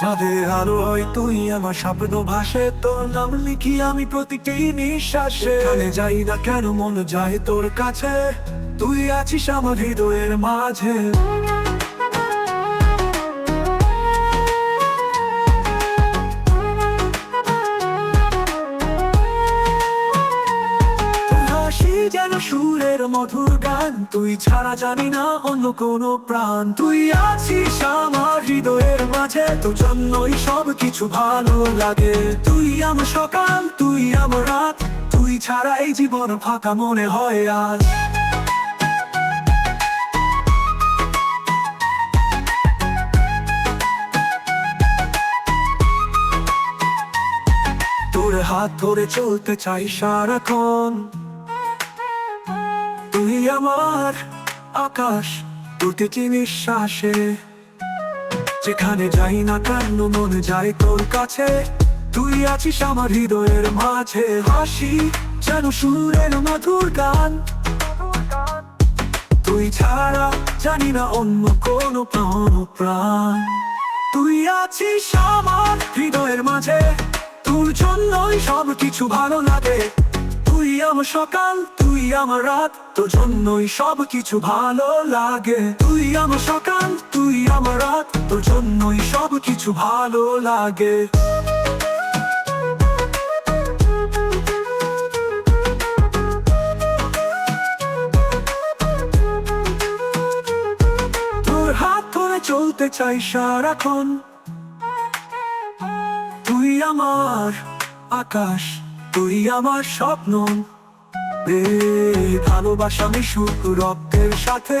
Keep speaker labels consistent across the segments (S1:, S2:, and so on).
S1: চাঁদের আলো হয় তুই আমার শব্দ ভাষে তোর নাম লিখি আমি প্রতিটি নিঃশ্বাসে। এখানে যাই না কেন মন যায় তোর কাছে, তুই আছিস আমার হৃদয়ের মাঝে। যেন সুরের মধুর গান। তুই ছাড়া জানি না অন্য কোনো প্রাণ। তুই আছিস আমার হৃদয়ের মাঝে তোর জন্যই সব কিছু ভালো লাগে। তুই আমার সকাল, তুই আমার রাত, তুই ছাড়া এই জীবন ফাঁকা মনে হয় আজ। হাত ধরে চলতে চাই সারাক্ষণ। আমার আকাশ প্রতিটি নিঃশ্বাসে যেখানে যাই না কেন মনে যায় তোর কাছে, তুই আছিস আমার হৃদয়ের মাঝে। হাসি যেন সুরের মধুর গান। তুই ছাড়া জানি না অন্য কোনো প্রাণ প্রাণ। তুই আছিস আমার হৃদয়ের মাঝে, তোর জন্যই সব কিছু ভালো লাগে। আমার সকাল, তুই আমার রাত, তোর জন্যই সব কিছু ভালো লাগে। তুই আমার সকাল, তুই আমার রাত, তোর জন্যই সব কিছু ভালো লাগে। তোর হাত ধরে চলতে চাই সারাক্ষণ। তুই আমার আকাশ। তুই আমার স্বপ্ন। রে ভালোবাসা মিশুক রক্তের সাথে।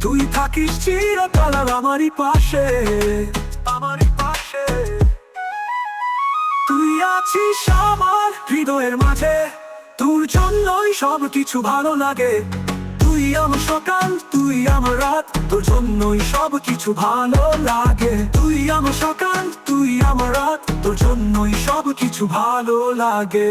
S1: তুই থাকিস চিরকাল আমারই পাশে আমারই পাশে। তুই আছিস আমার হৃদয়ের মাঝে, তোর জন্যই সব কিছু ভালো লাগে। তুই আমার সকাল, তুই আমার রাত, তোর জন্যই সব কিছু ভালো লাগে। তুই আমার সকাল, তুই আমার রাত, তোর জন্যই সব কিছু ভালো লাগে।